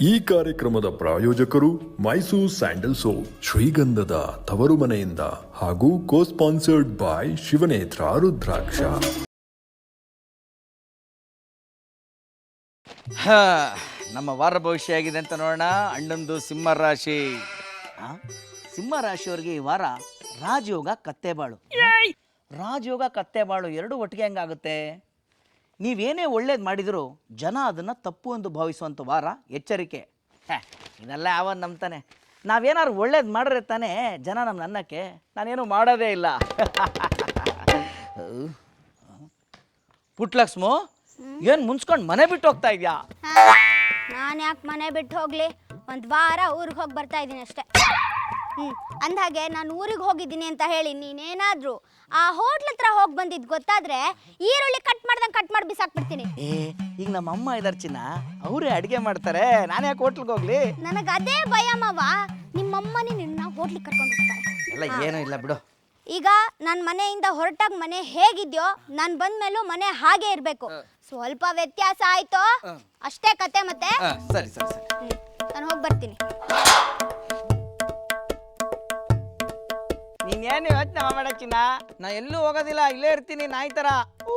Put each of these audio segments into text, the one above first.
ಈ ಕಾರ್ಯಕ್ರಮದ ಪ್ರಾಯೋಜಕರು ಮೈಸೂರು ಸ್ಯಾಂಡಲ್ ಸೋಪ್ ಶ್ರೀಗಂಧದ ತವರು ಮನೆಯಿಂದ ಹಾಗೂ ಕೋ ಸ್ಪಾನ್ಸರ್ಡ್ ಬಾಯ್ ಶಿವನೇತ್ರ ರುದ್ರಾಕ್ಷ. ಹಾ, ನಮ್ಮ ವಾರ ಭವಿಷ್ಯ ಆಗಿದೆ ಅಂತ ನೋಡೋಣ. ಅಣ್ಣಂದು ಸಿಂಹ ರಾಶಿ. ಆ? ಸಿಂಹ ರಾಶಿಯವರಿಗೆ ಈ ವಾರ ರಾಜಯೋಗ ಕತ್ತೆಬಾಳು. ರಾಜಯೋಗ ಕತ್ತೆಬಾಳು ಎರಡು ಒಟ್ಟಿಗೆ ಹೆಂಗಾಗುತ್ತೆ? ನೀವೇನೇ ಒಳ್ಳೇದು ಮಾಡಿದರೂ ಜನ ಅದನ್ನು ತಪ್ಪು ಎಂದು ಭಾವಿಸುವಂಥ ವಾರ ಎಚ್ಚರಿಕೆ. ಹೇ, ಇದೆಲ್ಲ ಯಾವ ನಂಬ್ತಾನೆ? ನಾವೇನಾದ್ರು ಒಳ್ಳೇದು ಮಾಡಿದ್ರೆ ತಾನೇ ಜನ ನಮ್ಮ ಅನ್ನಕ್ಕೆ? ನಾನೇನು ಮಾಡೋದೇ ಇಲ್ಲ. ಪುಟ್ಲಕ್ಷ್ಮು ಏನು ಮುನ್ಸ್ಕೊಂಡು ಮನೆ ಬಿಟ್ಟು ಹೋಗ್ತಾ ಇದೆಯಾ? ನಾನು ಯಾಕೆ ಮನೆ ಬಿಟ್ಟು ಹೋಗ್ಲಿ? ಒಂದು ವಾರ ಊರಿಗೆ ಹೋಗಿ ಬರ್ತಾ ಇದ್ದೀನಿ ಅಷ್ಟೇ. ಹ್ಞೂ ಅಂದಾಗೆ ನಾನು ಊರಿಗೆ ಹೋಗಿದ್ದೀನಿ ಅಂತ ಹೇಳಿ ನೀನೇನಾದರೂ ಆ ಹೋಟ್ಲ್ ಹತ್ರ ಹೋಗಿ ಬಂದಿದ್ ಗೊತ್ತಾದ್ರೆ ಈರುಳ್ಳಿ ಕಟ್ ಮಾಡ್ದಂಗ್ ಕಟ್ ಮಾಡಿ ಬಿಸಾಕ್ಬಿಡ್ತೀನಿ. ಏ ಈಗ ನಮ್ಮ ಅಮ್ಮ ಇದಾರ ಚಿನ್ನ ಅವರೇ ಅಡಿಗೆ ಮಾಡ್ತಾರೆ ನಾನು ಯಾಕೆ ಹೋಟ್ಲ್ಗೆ ಹೋಗ್ಲಿ? ನನಗೆ ಅದೇ ಭಯ ಮಾವ. ನಿಮ್ಮಮ್ಮನೇ ನಿನ್ನ ಹೋಟ್ಲಿಗೆ ಕರ್ಕೊಂಡು ಹೋಗ್ತಾರೆ. ಎಲ್ಲ ಏನೂ ಇಲ್ಲ ಬಿಡು. ಈಗ ನನ್ನ ಮನೆಯಿಂದ ಹೊರಟಾಗ ಮನೆ ಹೇಗಿದ್ಯೋ ನಾನು ಬಂದ್ಮೇಲೂ ಮನೆ ಹಾಗೆ ಇರಬೇಕು. ಸ್ವಲ್ಪ ವ್ಯತ್ಯಾಸ ಆಯ್ತೋ? ಅಷ್ಟೇ ಕತೆ ಮತ್ತೆ? ಆ, ಸರಿ ಸರಿ ಸರಿ. ನಾನು ಹೋಗಿ ಬರ್ತೀನಿ. ನೀನ್ ಏನು ಯೋಚನೆ ಮಾಡಕ್ಕಿನ್ನ ನಾ ಎಲ್ಲೂ ಹೋಗೋದಿಲ್ಲ ಇಲ್ಲೇ ಇರ್ತೀನಿ ನಾಯಿ ತರ. ಊ.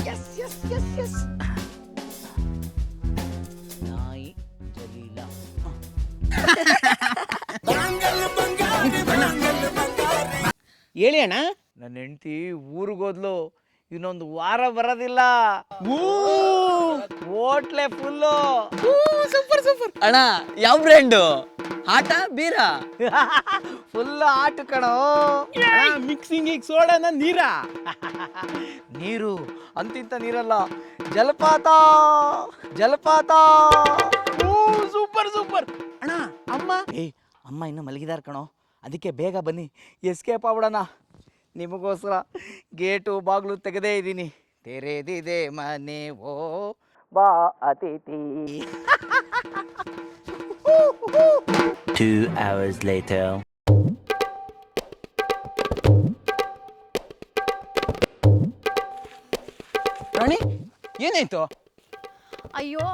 Yes, yes, yes, yes. ನಾಯಿ ಜಲೀಲ. ಹೇಳಿ ಅಣ್ಣ. ನನ್ನ ಹೆಂಡತಿ ಊರಿಗೋದ್ಲು ಇನ್ನೊಂದು ವಾರ ಬರೋದಿಲ್ಲ. ಓಟ್ಲೆ ಫುಲ್ಲು. Super super. ಅಣ್ಣ ಯಾವ ಬ್ರ್ಯಾಂಡ್? ಆಟ ಬೀರಾ? ಫುಲ್ ಆಟ ಕಣೋ. ಮಿಕ್ಸಿಂಗ್ ಈಗ ಸೋಡನ ನೀರ? ನೀರು ಅಂತಿಂತ ನೀರಲ್ಲ. ಜಲಪಾತ ಜಲಪಾತ. Super super. ಅಣ್ಣ ಅಮ್ಮ? ಏ ಅಮ್ಮ ಇನ್ನು ಮಲಗಿದಾರ ಕಣೋ. ಅದಕ್ಕೆ ಬೇಗ ಬನ್ನಿ. ಎಸ್ಕೇಪ್ ಆಗ್ಬಿಡೋಣ. ನಿಮಗೋಸ್ಕರ ಗೇಟು ಬಾಗಿಲು ತೆಗೆದೇ ಇದ್ದೀನಿ. ತೆರೆದಿದೆ ಮನೆ ಓ ಬಾ ಅತಿಥಿ. Two hours later. ರಾಣಿ ಏನಾಯ್ತು? ಅಯ್ಯೋ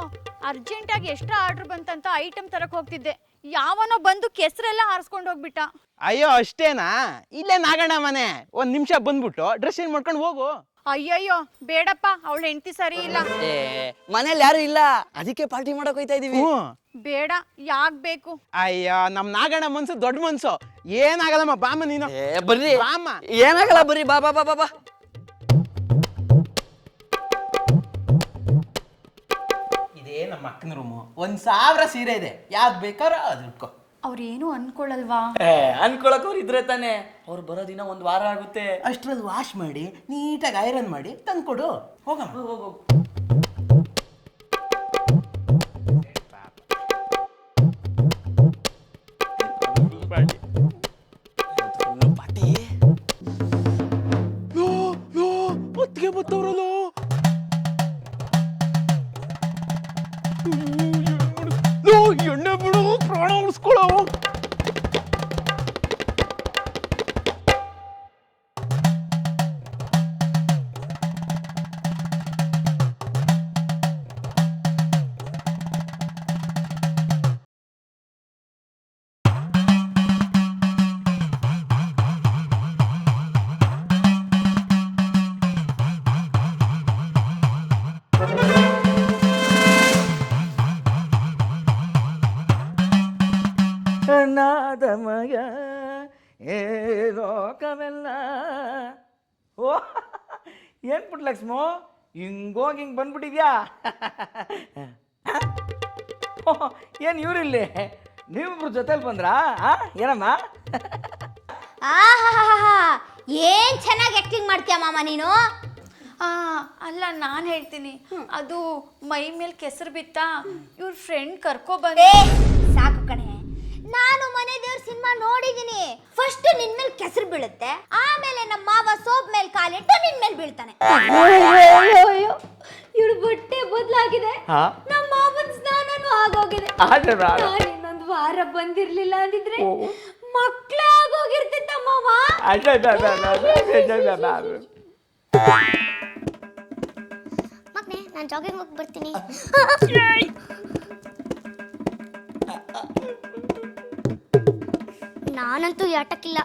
ಅರ್ಜೆಂಟಾಗಿ ಎಷ್ಟು ಆರ್ಡರ್ ಬಂತಂತ ಐಟಮ್ ತರಕ್ ಹೋಗ್ತಿದ್ದೆ. ಯಾವನೋ ಬಂದು ಕೆಸರೆಲ್ಲ ಹಾರಿಸ್ಕೊಂಡು ಹೋಗ್ಬಿಟ್ಟ. ಅಯ್ಯೋ ಅಷ್ಟೇನಾ? ಇಲ್ಲೇ ನಾಗಣ್ಣ ಮನೆ. ಒಂದ್ ನಿಮಿಷ ಬಂದ್ಬಿಟ್ಟು ಡ್ರೆಸ್ ಏನ್ ಮಾಡ್ಕೊಂಡು ಹೋಗು. ಅಯ್ಯಯ್ಯೋ ಬೇಡಪ್ಪ ಅವಳ ಹೆಂಡತಿ ಸರಿ ಇಲ್ಲ. ಏ ಮನೇಲಿ ಯಾರು ಇಲ್ಲ? ಅದಕ್ಕೆ ಪಾರ್ಟಿ ಮಾಡಕ್ ಹೋಯ್ತಾ ಇದೀವಿ. ಹ್ಞೂ. ಬೇಡ ಯಾಕ್ ಬೇಕು ಅಯ್ಯೋ ನಮ್ ನಾಗಣ್ಣ ಮನ್ಸು ದೊಡ್ಡ ಮನ್ಸು. ಏನಾಗಲ್ಲಮ್ಮ ಬಾಮ ನೀನು. ಏ ಬರ್ರಿ. ಬಾಮ ಏನಾಗಲ್ಲ ಬರ್ರಿ. ಬಾ ಬಾ ಬಾ ಬಾ ಬಾ. ನಮ್ಮ ಅಕ್ಕನ ರೂಮು ಒಂದ್ ಸಾವಿರ ಸೀರೆ ಇದೆ. ಯಾವ್ದು ಬೇಕಾರ ಅದು ಅವ್ರ ಅವ್ರೇನು ಅನ್ಕೊಳಲ್ವಾ? ಏ ಅನ್ಕೊಳಕ್ ಅವ್ರು ಇದ್ರೆ ತಾನೆ. ಅವ್ರು ಬರೋ ದಿನ ಒಂದ್ ವಾರ ಆಗುತ್ತೆ. ಅಷ್ಟ್ರಲ್ಲಿ ವಾಶ್ ಮಾಡಿ ನೀಟಾಗಿ ಐರನ್ ಮಾಡಿ ತಂದ್ಕೊಡು. ಹೋಗಮ್ಮ. ಪಾಟಿ ಮಗ ಏ ಲೋಕವೆಲ್ಲ. ಓ ಏನು ಪುಟ್ ಲಕ್ಷ್ಮೋ? ಹಿಂಗೋಗಿ ಹಿಂಗೆ ಬಂದ್ಬಿಟ್ಟಿದ್ಯಾ? ಏನು ಇವರಿಲ್ಲಿ? ನೀವಿಬ್ರು ಜೊತೆಲಿ ಬಂದ್ರಾ? ಆ? ಏನಮ್ಮ? ಆಹಾಹಾಹಾ ಏನ್ ಚೆನ್ನಾಗಿ ಆಕ್ಟಿಂಗ್ ಮಾಡ್ತೀಯ ಮಾಮ ನೀನು? ಆ ಅಲ್ಲ ನಾನು ಹೇಳ್ತೀನಿ. ಅದು ಮೈ ಮೇಲೆ ಕೆಸರು ಬಿತ್ತ ಇವ್ರ ಫ್ರೆಂಡ್ ಕರ್ಕೊ ಬಂದ ಏ ಸಾಕು ಕಣೆ. ನಾನು ಮನೆ ದೇವ್ರ ಸಿನಿಮಾ ನೋಡಿದೀನಿ ಫಸ್ಟ್ ನಿನ್ ಮೇಲೆ ಕೆಸರು ಬೀಳುತ್ತೆ ಆಮೇಲೆ ನಮ್ಮ ಮಾವ ಸೋಪ್ ಮೇಲೆ ಕಾಲಿಟ್ಟು ನಿನ್ ಮೇಲೆ ಬೀಳ್ತಾನೆ ಇವಳು ಬಟ್ಟೆ ಬದಲಾಗಿದೆ ನಮ್ಮ ಮಾವನ ಸ್ನಾನನೂ ಆಗೋಗಿದೆ ನಾನು ಇನ್ನೊಂದು ವಾರ ಬಂದಿರ್ಲಿಲ್ಲ ಅಂದಿದ್ರೆ ಮಕ್ಳೇ ಆಗೋಗಿರ್ತಿತ್ತ ಮಾವ ನಾನು ಜಾಗಿಂಗ್ ಹೋಗಿ ಬರ್ತೀನಿ ನಾನಂತೂ ಯಾಟಕ್ಕಿಲ್ಲ.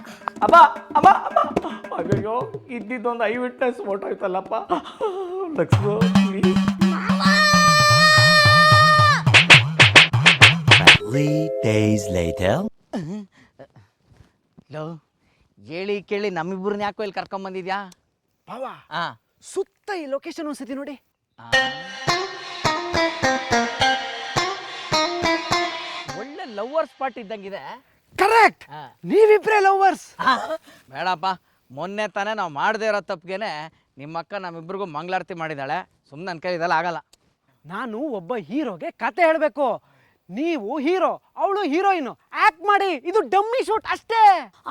ಅಪ್ಪ ಅಮ್ಮ ಅಮ್ಮ ಅಯ್ಯೋ ಇದ್ದಿದ್ದೊಂದು ಐ ವಿಟ್ನೆಸ್ ಫೋಟೋ ಐತಲ್ಲಪ್ಪ ಲಕ್ಷ್ಮೋ please. Three days later. ಲೋ ಹೇಳಿ ಕೇಳಿ ನಮ್ಮಿಬ್ಬರನ್ನ ಯಾಕೋ ಇಲ್ಲಿ ಕರ್ಕೊಂಬಂದಿದ್ಯಾ ಭಾವ ಆ. ಸುತ್ತ ಈ ಲೊಕೇಶನ್ ಒಂದ್ಸತಿ ನೋಡಿ. ಒಳ್ಳೆ ಲವರ್ ಸ್ಪಾಟ್ ಇದ್ದಂಗಿದೆ. ಕರೆಕ್ಟ್. ನೀವಿಬ್ರೇ ಲವರ್ಸ್ ಬೇಡಪ್ಪ ಮೊನ್ನೆ ತಾನೇ ನಾವು ಮಾಡದೇ ಇರೋ ತಪ್ಪಿಗೆನೆ ನಿಮ್ಮ ಅಕ್ಕ ನಮ್ಮಿಬ್ರಿಗೂ ಮಂಗಳಾರತಿ ಮಾಡಿದ್ದಾಳೆ. ಸುಮ್ಮನೆ ನನ್ನ ಕೈ ಇದೆಲ್ಲ ಆಗಲ್ಲ. ನಾನು ಒಬ್ಬ ಹೀರೋಗೆ ಕತೆ ಹೇಳಬೇಕು. ನೀವು ಹೀರೋ ಅವಳು ಹೀರೋಯಿನ್. ಆಕ್ಟ್ ಮಾಡಿ ಇದು ಡಮ್ಮಿ ಶೂಟ್ ಅಷ್ಟೇ.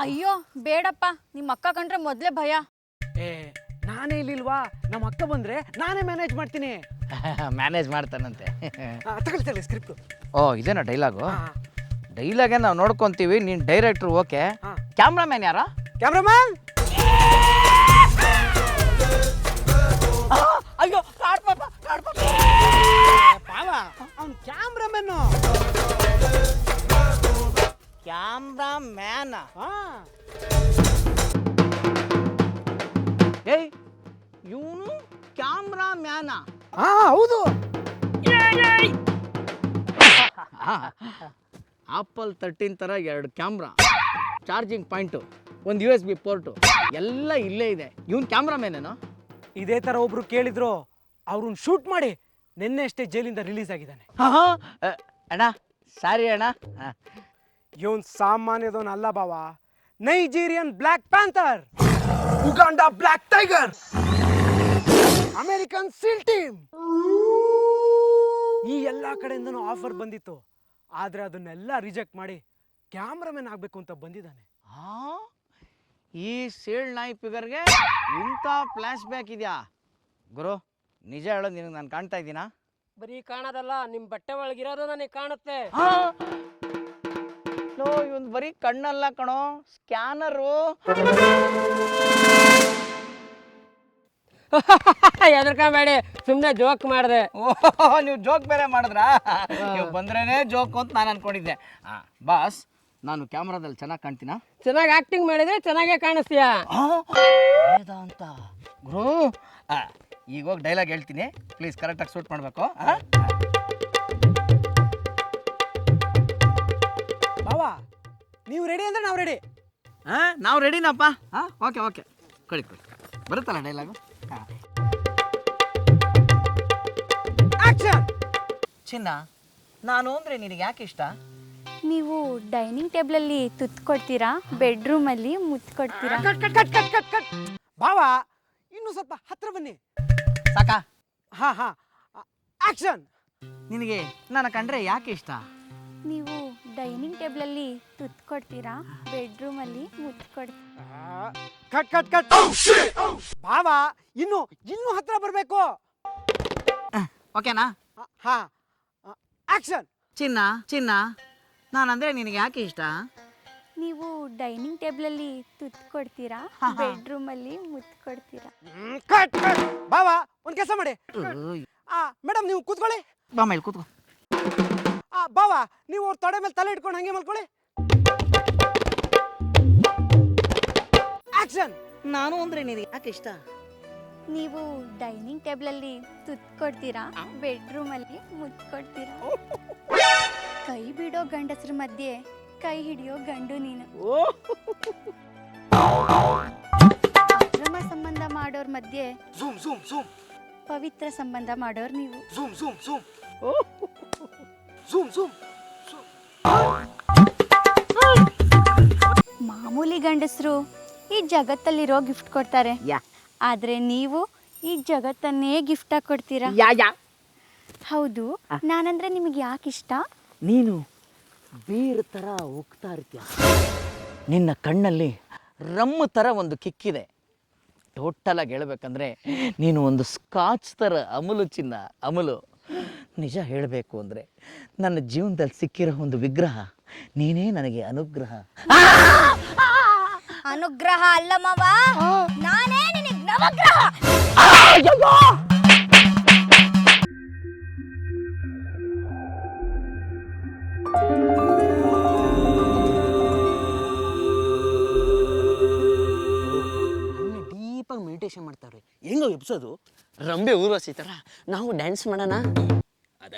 ಅಯ್ಯೋ ಬೇಡಪ್ಪ. ನಿಮ್ಮ ಅಕ್ಕ ಕಂಡ್ರೆ ಮೊದಲೇ ಭಯ. ಏ ನಾನೇ ಇಲ್ಲಿಲ್ವಾ? ನಮ್ಮ ಅಕ್ಕ ಬಂದ್ರೆ ನಾನೇ ಮ್ಯಾನೇಜ್ ಮಾಡ್ತೀನಿ. ಮ್ಯಾನೇಜ್ ಮಾಡ್ತಾನಂತೆ. ತಗೊಳ್ತೇನೆ ಸ್ಕ್ರಿಪ್ಟ್ ಓ ಇದೇನಾ ಡೈಲಾಗು ಡೈಲಾಗೆ ನಾವು ನೋಡ್ಕೊಂತೀವಿ ನೀನು ಡೈರೆಕ್ಟ್ರು ಓಕೆ. ಕ್ಯಾಮ್ರಾಮ್ಯಾನ್ ಯಾರ? ಕ್ಯಾಮ್ರಾಮನ್ ತರ್ಟೀನ್ ಥರ ಎರಡು ಕ್ಯಾಮ್ರಾ ಚಾರ್ಜಿಂಗ್ ಪಾಯಿಂಟು ಒಂದು ಯು ಎಸ್ ಬಿ ಪೋರ್ಟು ಎಲ್ಲ ಇಲ್ಲೇ ಇದೆ. ಇವನ್ ಕ್ಯಾಮ್ರಾಮೇನೇನೋ ಇದೇ ಥರ ಒಬ್ರು ಕೇಳಿದ್ರು ಅವ್ರನ್ನ ಶೂಟ್ ಮಾಡಿ ನಿನ್ನೆ ಅಷ್ಟೇ ಜೈಲಿಂದ ರಿಲೀಸ್ ಆಗಿದ್ದಾನೆ. ಅಣ್ಣ ಸಾರಿ ಅಣ್ಣ. ಇವನ್ ಸಾಮಾನ್ಯದವನ್ ಅಲ್ಲ ಬಾವ Nigerian black panther Uganda black tiger American seal team ಈ ಎಲ್ಲಾ ಕಡೆಯಿಂದನೂ ಆಫರ್ ಬಂದಿತ್ತು. ಆದ್ರೆ ಅದನ್ನೆಲ್ಲ ರಿಜೆಕ್ಟ್ ಮಾಡಿ ಕ್ಯಾಮ್ರಾಮನ್ ಆಗಬೇಕು ಅಂತ ಬಂದಿದ್ದಾನೆ. ಆ? ಈ ಸೇಳ್ ನಾಯಿ ಫಿಗರ್ಗೆ ಇಂಥ ಫ್ಲ್ಯಾಶ್ ಬ್ಯಾಕ್ ಇದೆಯಾ? ಗುರು ನಿಜ ಹೇಳೋದು ನಿನಗೆ ನಾನು ಕಾಣ್ತಾ ಇದ್ದೀನ? ಬರೀ ಕಾಣೋದಲ್ಲ ನಿಮ್ಮ ಬಟ್ಟೆ ಒಳಗಿರೋದು ನನಗೆ ಕಾಣುತ್ತೆ. ನೋ ಇವನ್ ಬರೀ ಕಣ್ಣಲ್ಲ ಕಣೋ ಸ್ಕ್ಯಾನರು ಎದ್ರಕೊಂಬೇಡಿ ಸುಮ್ಮನೆ ಜೋಕ್ ಮಾಡಿದೆ. ಓಹ್ ನೀವು ಜೋಕ್ ಬೇರೆ ಮಾಡಿದ್ರಾ? ನೀವು ಬಂದ್ರೇನೆ ಜೋಕ್ ಅಂತ ನಾನು ಅನ್ಕೊಂಡಿದ್ದೆ. ಆ, ಬಾಸ್ ನಾನು ಕ್ಯಾಮ್ರಾದಲ್ಲಿ ಚೆನ್ನಾಗಿ ಕಾಣ್ತೀನ? ಚೆನ್ನಾಗಿ ಆಕ್ಟಿಂಗ್ ಮಾಡಿದ್ರೆ ಚೆನ್ನಾಗೇ ಕಾಣಿಸ್ತೀಯಾ? ಅಂತ. ಗುರು ಈಗ ಹೋಗಿ ಡೈಲಾಗ್ ಹೇಳ್ತೀನಿ. ಪ್ಲೀಸ್ ಕರೆಕ್ಟಾಗಿ ಶೂಟ್ ಮಾಡಬೇಕು ಬಾವಾ ನೀವು ರೆಡಿ ಅಂದ್ರೆ ನಾವು ರೆಡಿ ಹಾಂ ನಾವು ರೆಡಿನಪ್ಪ ಹಾಂ? ಓಕೆ ಓಕೆ ಕಳಿ ಕೊಡಿ ಬರುತ್ತಲ್ಲ ಡೈಲಾಗು ಚಿನ್ನ ನಾನು ಅಂದ್ರೆ ನಿನಗೆ ಯಾಕೆ ಇಷ್ಟ? ನೀವು ಡೈನಿಂಗ್ ಟೇಬಲಲ್ಲಿ ತುತ್ತು ಕೊಡ್ತೀರಾ ಬೆಡ್ರೂಮಲ್ಲಿ ಮುತ್ತು ಕೊಡ್ತೀರಾ cut cut cut cut cut cut ಬಾವ ಇನ್ನು ಸ್ವಲ್ಪ ಹತ್ರ ಬನ್ನಿ. ಸಾಕಾ? ಹಾ ಹಾ. ಆಕ್ಷನ್ ನಿನಗೆ ನನ್ನ ಕಂಡ್ರೆ ಯಾಕೆ ಇಷ್ಟ? ನೀವು ಡೈನಿಂಗ್ ಟೇಬಲಲ್ಲಿ ತುತ್ತು ಕೊಡ್ತೀರಾ ಬೆಡ್ರೂಮಲ್ಲಿ ಮುತ್ತು ಕೊಡ್ತೀರಾ ಕಟ್ ಕಟ್ ಕಟ್. ಬಾವಾ ಇನ್ನು ಇನ್ನು ಹತ್ರ ಬರಬೇಕು. ಓಕೆನಾ? ಹಾ. ಆಕ್ಷನ್. ಚಿನ್ನ ಚಿನ್ನ. ನಾನಂದ್ರೆ ನಿನಗೆ ಯಾಕೆ ಇಷ್ಟ? ನೀವು ಡೈನಿಂಗ್ ಟೇಬಲಲ್ಲಿ ತುತ್ತು ಕೊಡ್ತೀರಾ ಬೆಡ್ರೂಮಲ್ಲಿ ಮುತ್ತು ಕೊಡ್ತೀರಾ ಕಟ್ ಕಟ್. ಬಾವಾ ಒಂದ್ ಕೆಲಸ ಮಾಡಿ. ಆ ಮೇಡಮ್ ನೀವು ಕೂತ್ಕೊಳ್ಳಿ. ಬಾ ಮೇಲೆ ಕೂತ್ಕೋ. ಬಾವ ನೀವು ಅವ್ರ ತೊಡೆ ಮೇಲೆ ತಲೆ ಇಟ್ಕೊಂಡು ಹಂಗೆ ಮಲ್ಕೊಳ್ಳಿ. ಆಕ್ಷನ್ ನಾನು ಅಂದ್ರೆ ನಿನಗೆ ಯಾಕೆ ಇಷ್ಟ? ನೀವು ಡೈನಿಂಗ್ ಟೇಬಲಲ್ಲಿ ತುತ್ ಕೊಡ್ತೀರಾ ಬೆಡ್ರೂಮಲ್ಲಿ ಮುತ್ ಕೊಡ್ತೀರಾ ಕೈ ಬಿಡೋ ಗಂಡಸ್ರ ಮಧ್ಯೆ ಕೈ ಹಿಡಿಯೋ ಗಂಡು ನೀನು. ಅಕ್ರಮ ಸಂಬಂಧ ಮಾಡೋರ್ ಮಧ್ಯೆ ಪವಿತ್ರ ಸಂಬಂಧ ಮಾಡೋರ್ ನೀವು. ಝೂಮ್ ಝೂಮ್ ಮಾಮೂಲಿ ಗಂಡಸರು ಈ ಜಗತ್ತಲ್ಲಿರೋ ಗಿಫ್ಟ್ ಕೊಡ್ತಾರೆ. ಯಾ. ಆದ್ರೆ ನೀವು ಈ ಜಗತ್ತನ್ನೇ ಗಿಫ್ಟ್ ಆಗಿ ಕೊಡ್ತೀರಾ? ಯಾ ಯಾ. ಹೌದು. ನಾನಂದ್ರೆ ನಿಮಗೆ ಯಾಕೆ ಇಷ್ಟ? ನೀನು ಬೇರೆ ಥರ ಹೋಗ್ತಾ ಇರ್ತೀಯ. ನಿನ್ನ ಕಣ್ಣಲ್ಲಿ ರಮ್ಮು ಥರ ಒಂದು ಕಿಕ್ಕಿದೆ. ಟೋಟಲಾಗಿ ಹೇಳ್ಬೇಕಂದ್ರೆ ನೀನು ಒಂದು ಸ್ಕಾಚ್ ಥರ ಅಮಲು ಚಿನ್ನ ಅಮಲು. ನಿಜ ಹೇಳಬೇಕು ಅಂದರೆ ನನ್ನ ಜೀವನದಲ್ಲಿ ಸಿಕ್ಕಿರೋ ಒಂದು ವಿಗ್ರಹ ನೀನೇ ನನಗೆ ಅನುಗ್ರಹ. ಅನುಗ್ರಹ ಅಲ್ಲ ಮಾವ. ನಾನೇ ನಿನಗೆ ನವಗ್ರಹ. ಡೀಪಾಗಿ ಮೆಡಿಟೇಷನ್ ಮಾಡ್ತಾರೆ ಹೆಂಗೋ ಎಪ್ಸೋದು ರಂಬೆ ಊರ್ವಸಿ ಥರ ನಾವು ಡ್ಯಾನ್ಸ್ ಮಾಡೋಣ.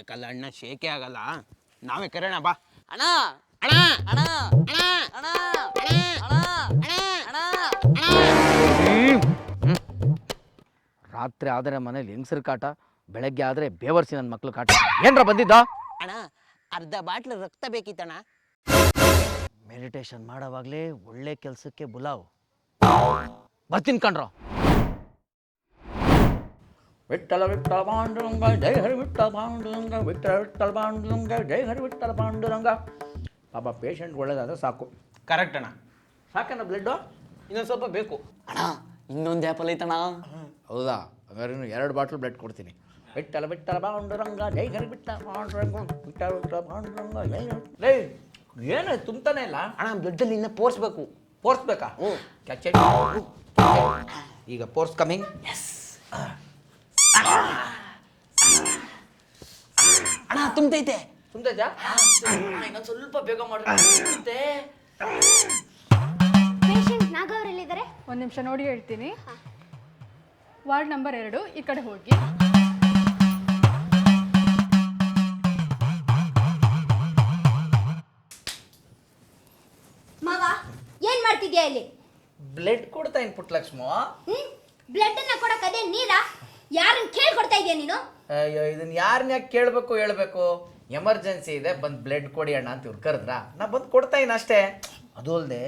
ಅದಕ್ಕಲ್ಲ ಅಣ್ಣ ಶೇಕೆ ಆಗಲ್ಲ. ನಾವೇ ಕರೆಯೋಣ ಬಾ. ಅಣ್ಣ! ಅಣ್ಣ! ಅಣ್ಣ! ಅಣ್ಣ! ಅಣ್ಣ! ಅಣ್ಣ! ಅಣ್ಣ! ಅಣ್ಣ! ರಾತ್ರಿ ಆದರೆ ಮನೇಲಿ ಹೆಂಗಸರು ಕಾಟ ಬೆಳಗ್ಗೆ ಆದರೆ ಬೇವರ್ಸಿ ನನ್ನ ಮಕ್ಳು ಕಾಟ. ಏನ್ರ ಬಂದಿದ್ದ? ಅಣ್ಣ ಅರ್ಧ ಬಾಟ್ಲು ರಕ್ತ ಬೇಕಿತ್ತಣ್ಣ. ಮೆಡಿಟೇಷನ್ ಮಾಡೋವಾಗಲೇ ಒಳ್ಳೆ ಕೆಲಸಕ್ಕೆ ಬುಲಾವ್. ಬರ್ತೀನಿ ಕಣ್ರೋ. ವಿಠಲ ವಿಠಲ ಪಾಂಡುರಂಗ ಜೈ ಹರಿ ವಿಠಲ ಪಾಂಡುರಂಗ ವಿಠಲ ವಿಠಲ ಪಾಂಡುರಂಗ ಜೈ ಹರಿ ವಿಠಲ ಪಾಂಡುರಂಗ ಪಾಪ ಪೇಷಂಟ್ ಒಳ್ಳೇದಾದ್ರೆ ಸಾಕು ಕರೆಕ್ಟ್ ಅಣ್ಣ ಸಾಕಣ್ಣ ಬ್ಲಡ್ಡು ಇನ್ನೊಂದು ಸ್ವಲ್ಪ ಬೇಕು ಅಣ್ಣ ಇನ್ನೊಂದು ಆ್ಯಪಲ್ ಐತಣ್ಣ ಹೌದಾ ಹಾಗಾದ್ರೆ ಇನ್ನು ಎರಡು ಬಾಟ್ಲ್ ಬ್ಲಡ್ ಕೊಡ್ತೀನಿ ವಿಠಲ ವಿಠಲ ಪಾಂಡುರಂಗ ಜೈ ಹರಿ ವಿಠಲ ಪಾಂಡುರಂಗ ವಿಠಲ ವಿಠಲ ಪಾಂಡುರಂಗ ಜೈ ಹರಿ ಲೇ ಏನು ತುಂಬ್ತಾನೆ ಇಲ್ಲ ಅಣ್ಣ ಬ್ಲಡ್ಡಲ್ಲಿ ಇನ್ನೂ ಪೋರ್ಸ್ಬೇಕು ಪೋರ್ಸ್ಬೇಕಾ ಹ್ಞೂ ಈಗ ಪೋರ್ಸ್ ಕಮಿಂಗ್ ಅಣ್ಣ ತುಂಬ್ತೈತೆ ತುಂಬ್ತೈತಾ ಇನ್ನೊಂದು ಸ್ವಲ್ಪ ಬೇಗ ಮಾಡ್ರಿ ಪೇಷಂಟ್ ನಾಗ ಅವರೆಲ್ಲಿದ್ದಾರೆ ಒಂದು ನಿಮಿಷ ನೋಡಿ ಹೇಳ್ತೀನಿ ವಾರ್ಡ್ ನಂಬರ್ ಎರಡು ಈ ಕಡೆ ಹೋಗಿ ಮಾವ ಏನ್ ಮಾಡ್ತಿದ್ಯಾ ಇಲ್ಲಿ ಬ್ಲಡ್ ಕೊಡ್ತಾ ಇನ್ ಪುಟ್ಲಕ್ಷ್ಮ ಬ್ಲಡ್ ಅನ್ನ ಕೊಡಕ್ ಅದೇ ನೀರಾ ಯಾರನ್ನ ಕೇಳಿ ಕೊಡ್ತಾ ಇದೀಯ ನೀನು? ಅಯ್ಯೋ ಇದನ್ನ ಯಾರನ್ನ ಯಾಕೆ ಕೇಳಬೇಕು ಹೇಳ್ಬೇಕು? ಎಮರ್ಜೆನ್ಸಿ ಇದೆ ಬಂದು ಬ್ಲಡ್ ಕೊಡಿ ಅಣ್ಣ ಅಂತ ಇವ್ರು ಕರೆದ್ರಾ? ನಾ ಬಂದು ಕೊಡ್ತಾ ಇದ್ದೀನಿ ಅಷ್ಟೇ. ಅದು ಅಲ್ಲದೆ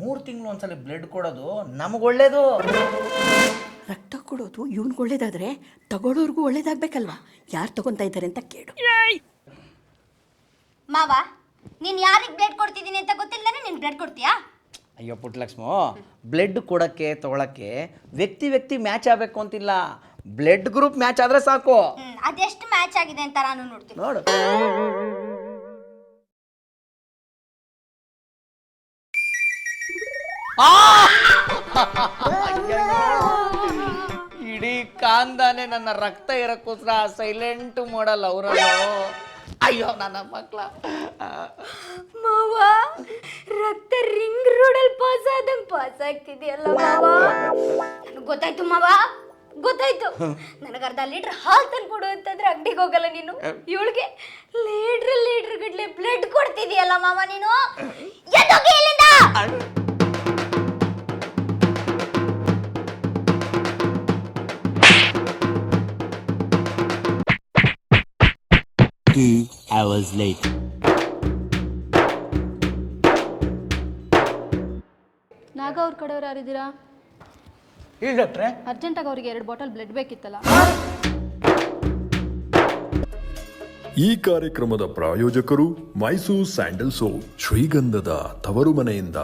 ಮೂರು ತಿಂಗಳು ಒಂದ್ಸಲ ಬ್ಲಡ್ ಕೊಡೋದು ನಮಗೆ ಒಳ್ಳೇದು. ರಕ್ತ ಕೊಡೋದು ಇವ್ನಿಗೆ ಒಳ್ಳೇದಾದ್ರೆ ತಗೊಳ್ಳೋರ್ಗೂ ಒಳ್ಳೇದಾಗ್ಬೇಕಲ್ವಾ? ಯಾರು ತಗೊಂತಾ ಇದ್ದಾರೆ ಅಂತ ಕೇಳು. ಮಾವ ನೀನ್ ಯಾರಿಗೆ ಬ್ಲಡ್ ಕೊಡ್ತಿದ್ದೀನಿ ಅಂತ ಗೊತ್ತಿಲ್ಲದೇ ನೀನ್ ಬ್ಲಡ್ ಕೊಡ್ತೀಯಾ? ಅಯ್ಯೋ ಪುಟ್ಟಲಕ್ಷ್ಮೋ ಬ್ಲಡ್ ಕೊಡಕ್ಕೆ ತಗೊಳಕ್ಕೆ ವ್ಯಕ್ತಿ ವ್ಯಕ್ತಿ ಮ್ಯಾಚ್ ಆಗಬೇಕು ಅಂತಿಲ್ಲ. ಬ್ಲಡ್ ಗ್ರೂಪ್ ಮ್ಯಾಚ್ ಆದ್ರೆ ಸಾಕು. ಅದೆಷ್ಟು ಮ್ಯಾಚ್ ಆಗಿದೆ ಅಂತ ನಾನು ನೋಡ್ತೀನಿ. ನೋಡು. ಇಡೀ ಕಾಂದಾನೆ ನನ್ನ ರಕ್ತ ಇರಕ್ಕೋಸ್ಕರ ಸೈಲೆಂಟ್ ಮಾಡಲ್ಲ ಅವರಲ್ಲ. ಅಯ್ಯೋ ನನ್ನ ಮಕ್ಕಳ ಮಾವ ರಕ್ತ ರಿಂಗ್ ರೋಡಲ್ಲಿ ಪಾಸ್ ಆದಂಗೆ ಪಾಸ್ ಆಗ್ತಿದೆಯಲ್ಲ ಮಾವ? ನನಗೆ ಗೊತ್ತಾಯ್ತು ಮಾವ. ಗೊತ್ತಾಯ್ತು. ನನಗೆ ಅರ್ಧ ಲೀಟರ್ ಹಾಲು ತಂದು ಕೊಡು ಅಂತಂದ್ರೆ ಅಂಗಡಿಗೆ ಹೋಗಲ್ಲ ನೀನು. ಇವಳಿಗೆ ಲೀಟ್ರ್ ಲೀಟ್ರ್ ಗಟ್ಲೆ ಬ್ಲಡ್ ಕೊಡ್ತಿದೀಯಲ್ಲ ಮಾಮ ನೀನು? ಎದ್ದೋಗಿ ಇಲ್ಲಿಂದ. Two hours later. ನಾಗ ಅವ್ರ ಕಡೆಯವ್ರು ಯಾರಿದ್ದೀರಾ? ಇಲ್ಲ ಡಾಕ್ಟ್ರೆ ಅರ್ಜೆಂಟಾಗಿ ಅವರಿಗೆ ಎರಡು ಬಾಟಲ್ ಬ್ಲಡ್ ಬೇಕಿತ್ತಲ್ಲ? ಈ ಕಾರ್ಯಕ್ರಮದ ಪ್ರಾಯೋಜಕರು ಮೈಸೂರು ಸ್ಯಾಂಡಲ್ ಸೋಪ್ ಶ್ರೀಗಂಧದ ತವರು ಮನೆಯಿಂದ